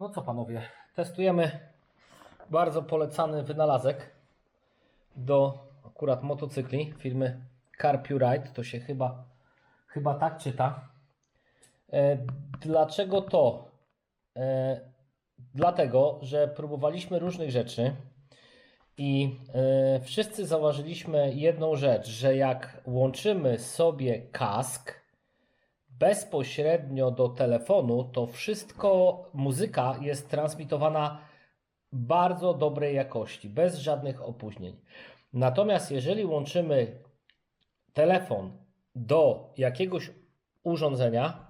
No co panowie, testujemy bardzo polecany wynalazek do akurat motocykli firmy Carpurite. To się chyba, chyba tak czyta. E, Dlaczego to? E, Dlatego, że próbowaliśmy różnych rzeczy i e, wszyscy zauważyliśmy jedną rzecz, że jak łączymy sobie kask bezpośrednio do telefonu, to wszystko, muzyka jest transmitowana bardzo dobrej jakości, bez żadnych opóźnień. Natomiast jeżeli łączymy telefon do jakiegoś urządzenia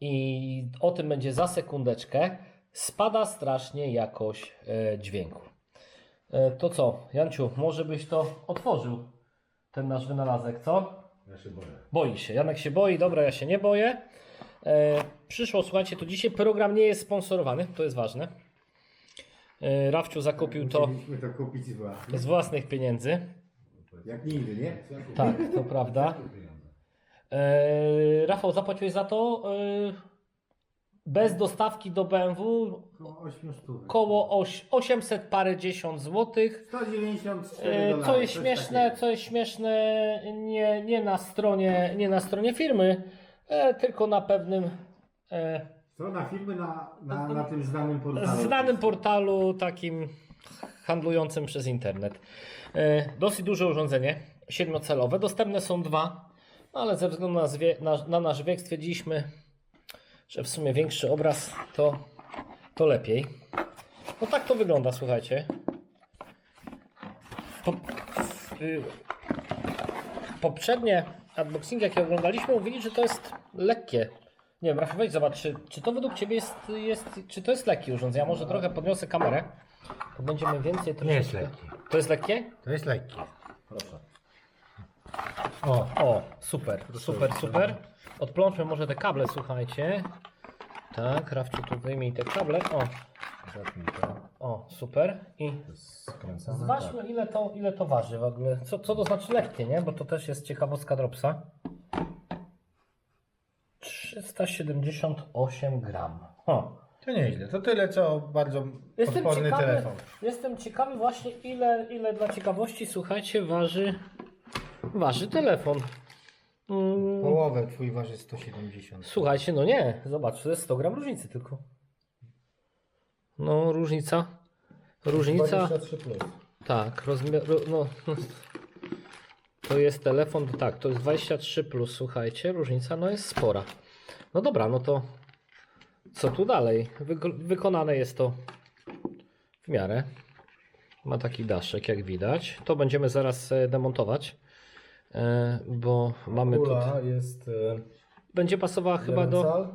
i o tym będzie za sekundeczkę, spada strasznie jakość e, dźwięku. E, to co, Janciu, może byś to otworzył, ten nasz wynalazek, co? Ja się boję. Boi się. Janek się boi, dobra, ja się nie boję. E, przyszło, słuchajcie, to dzisiaj program nie jest sponsorowany, to jest ważne. E, Rafciu zakupił to Musieliśmy to kupić z własnych. z własnych pieniędzy. Jak nigdy, nie? Tak, to prawda. E, Rafał, zapłaciłeś za to e, bez dostawki do BMW Około 8 sztuk. około oś- 800 parę dziesiąt złotych. 194 E, dolary. Co jest coś śmieszne, takiego. co jest śmieszne, nie, nie, na, stronie, nie na stronie firmy, e, tylko na pewnym e, Strona firmy na, na, na tym znanym portalu. znanym portalu takim handlującym przez internet. E, Dosyć duże urządzenie, siedmiocelowe. Dostępne są dwa, ale ze względu na, zwie, na, na nasz wiek stwierdziliśmy, że w sumie większy obraz to, to lepiej. No tak to wygląda, słuchajcie. Po, y, poprzednie unboxingi, jakie oglądaliśmy, mówili, że to jest lekkie. Nie wiem, Rafał, weź zobacz, czy, czy to według Ciebie jest, jest, czy to jest lekkie urządzenie? Ja może trochę podniosę kamerę, to będziemy więcej troszeczkę... Nie jest lekkie. To jest lekkie? To jest lekkie. Proszę. O, o, super, super, super. Odplączmy może te kable, słuchajcie. Tak, Rafciu, tu wyjmij te kable. O, Zapnij to. o, super. I Skręcamy. zobaczmy, ile to, ile to waży w ogóle. Co, co to znaczy lekkie, nie? Bo to też jest ciekawostka Dropsa. 378 gram. O. To nieźle. To tyle, co bardzo Jestem ciekawy, telefon. jestem ciekawy właśnie ile, ile dla ciekawości, słuchajcie, waży, waży telefon. Mm, Połowę twój waży 170. Słuchajcie, no nie, zobacz, to jest 100 gram różnicy tylko. No, różnica. Różnica. 23 plus. Tak, rozmiar. ro- No, to jest telefon, tak, to jest 23 plus, słuchajcie, różnica no jest spora. No dobra, no to co tu dalej? Wyko- wykonane jest to w miarę. Ma taki daszek, jak widać. To będziemy zaraz e, demontować, bo mamy tu. Kula jest e, Będzie pasowała chyba do.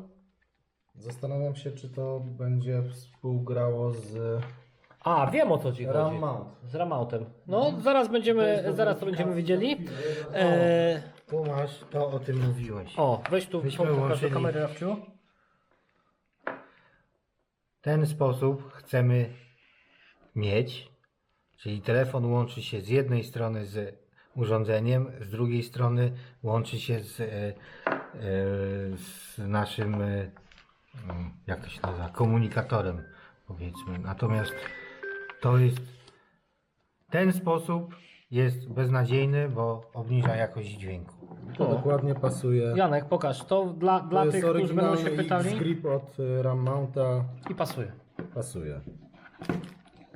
Zastanawiam się, czy to będzie współgrało z A, wiem o co ci chodzi. Mount. Z ramoutem. No, zaraz będziemy, zaraz to będziemy widzieli. E, Tu masz, to o tym mówiłeś. o, weź tu pokaż do kamery, Rafciu. W ten sposób chcemy mieć, czyli telefon łączy się z jednej strony z urządzeniem, z drugiej strony łączy się z, e, e, z naszym, e, jak to się nazywa, komunikatorem, powiedzmy. Natomiast to jest, ten sposób jest beznadziejny, bo obniża jakość dźwięku. To dokładnie pasuje. Janek, pokaż. To dla, dla to tych, jest którzy będą się pytali. X-Grip od e, RAM mounta. I pasuje. Pasuje.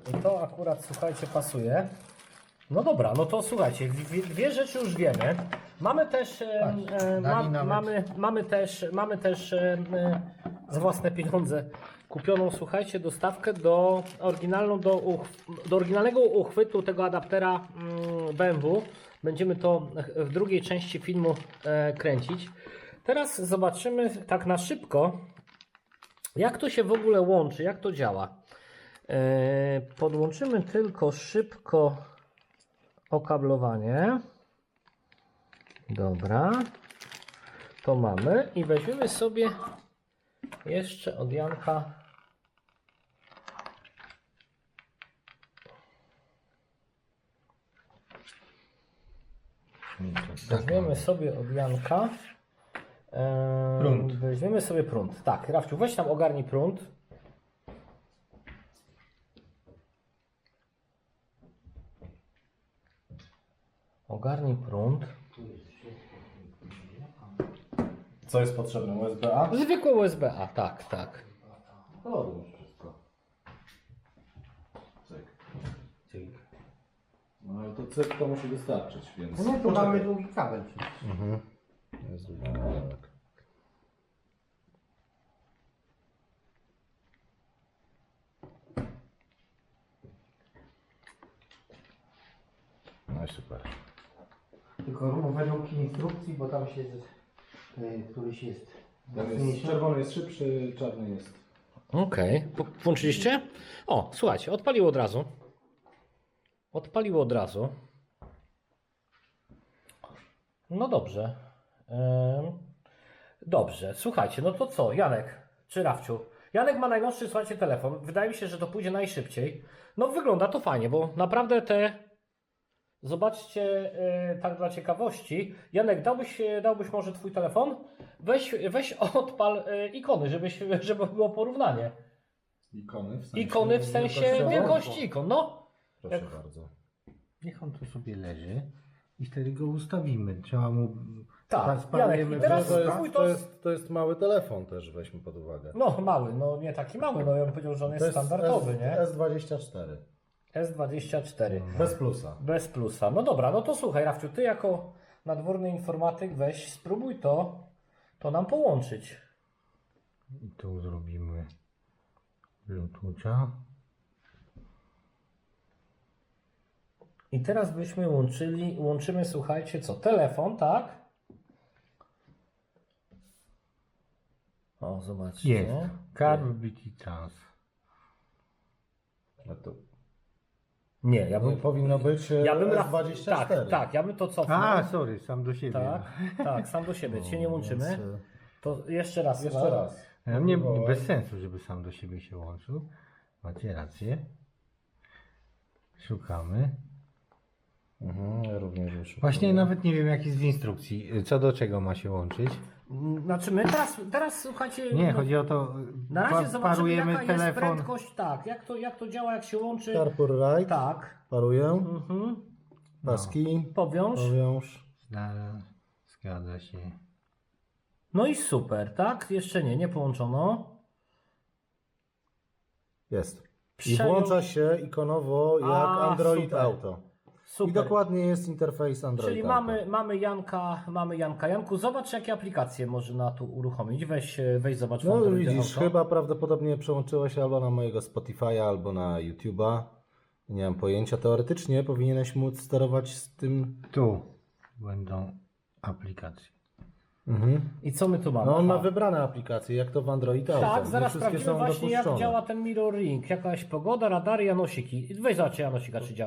I to akurat, słuchajcie, pasuje. No dobra, no to słuchajcie, dwie, dwie rzeczy już wiemy. Mamy też, e, e, ma, dali nawet. mamy, mamy też, mamy też e, e, za własne pieniądze kupioną, słuchajcie, dostawkę do, oryginalną do, uch- do oryginalnego uchwytu tego adaptera mm, BMW. Będziemy to w drugiej części filmu e, kręcić. Teraz zobaczymy tak na szybko, jak to się w ogóle łączy, jak to działa. E, Podłączymy tylko szybko okablowanie. Dobra. To mamy i weźmiemy sobie jeszcze od Janka weźmiemy sobie od Janka e, Prąd. weźmiemy sobie prąd. Tak, Rafciu, weź tam ogarnij prąd. Ogarnij prąd. Co jest potrzebne? USB-A? Zwykłe USB-A, tak, tak. Podłącz wszystko. Cyk. No ale to cyk to musi wystarczyć, więc... No to mamy długi kabel przecież. Mhm. Jest długi kawałek. No i super. Tylko według instrukcji, bo tam się z- y, któryś jest Tam jest, mocniejszy. czerwony jest szybszy, czarny jest. Okej. Po- Włączyliście? O, słuchajcie, odpaliło od razu. Odpaliło od razu. No dobrze. Dobrze, słuchajcie, no to co, Janek czy Rafciu? Janek ma najnowszy, słuchajcie, telefon. Wydaje mi się, że to pójdzie najszybciej. No wygląda to fajnie, bo naprawdę te... Zobaczcie, e, tak dla ciekawości. Janek, dałbyś, e, dałbyś może twój telefon? Weź, weź odpal e, ikony, żebyś, żeby było porównanie. Ikony w sensie... Ikony w sensie wielkości ikon, no. Proszę Jak- bardzo. Niech on tu sobie leży i wtedy go ustawimy. Trzeba mu... Tak, Janek, i teraz to, jest, spróbuj to, to... jest, to jest mały telefon też, weźmy pod uwagę. No mały, no nie taki mały, no ja bym powiedział, że on jest, To standardowy, S, nie? S24. S24. Bez plusa. Bez plusa. No dobra, no to słuchaj Rafciu, ty jako nadworny informatyk weź, spróbuj to, to nam połączyć. I tu zrobimy Bluetootha. I teraz byśmy łączyli, łączymy, słuchajcie, co? Telefon, tak? O, zobaczcie. Jest. Capability Trans. No to Nie, ja nie, bym, powinno być e, ja bym Raf- S24. tak, tak, ja bym to cofnął. A, sorry, sam do siebie. tak, tak, sam do siebie, się nie łączymy. Więc, e, To jeszcze raz. Jeszcze chyba. raz. Ja nie, Próbowałem. bez sensu, żeby sam do siebie się łączył. Macie rację. Szukamy. Mhm, ja również już. Właśnie nawet nie wiem, jak jest w instrukcji, co do czego ma się łączyć. Znaczy my teraz, teraz słuchajcie. Nie, no, chodzi o to, Na razie pa- zobaczymy parujemy jaka jest telefon. prędkość, tak, jak to, jak to działa, jak się łączy. Carpur right. Tak. Paruję. Mhm. Paski. Powiąż. Powiąż. Zda- Zgadza się. No i super, tak? Jeszcze nie, nie połączono. Jest. I Przejął- włącza się ikonowo jak A, Android super. Auto. Super. I dokładnie jest interfejs Android Czyli mamy, mamy Janka, mamy Janka. Janku, zobacz jakie aplikacje można tu uruchomić. Weź, weź zobacz No widzisz, Auto. chyba prawdopodobnie przełączyłeś się albo na mojego Spotify'a, albo na YouTube'a. Nie mam pojęcia. Teoretycznie powinieneś móc sterować z tym. Tu będą aplikacje. Mhm. I co my tu mamy? No on ma wybrane aplikacje, jak to w Android Auto. Tak, zaraz wszystkie sprawdzimy właśnie jak dopuszczone. działa ten mirror ring. Jakaś pogoda, radary, Janosiki. Weź zobaczcie Janosika czy działa.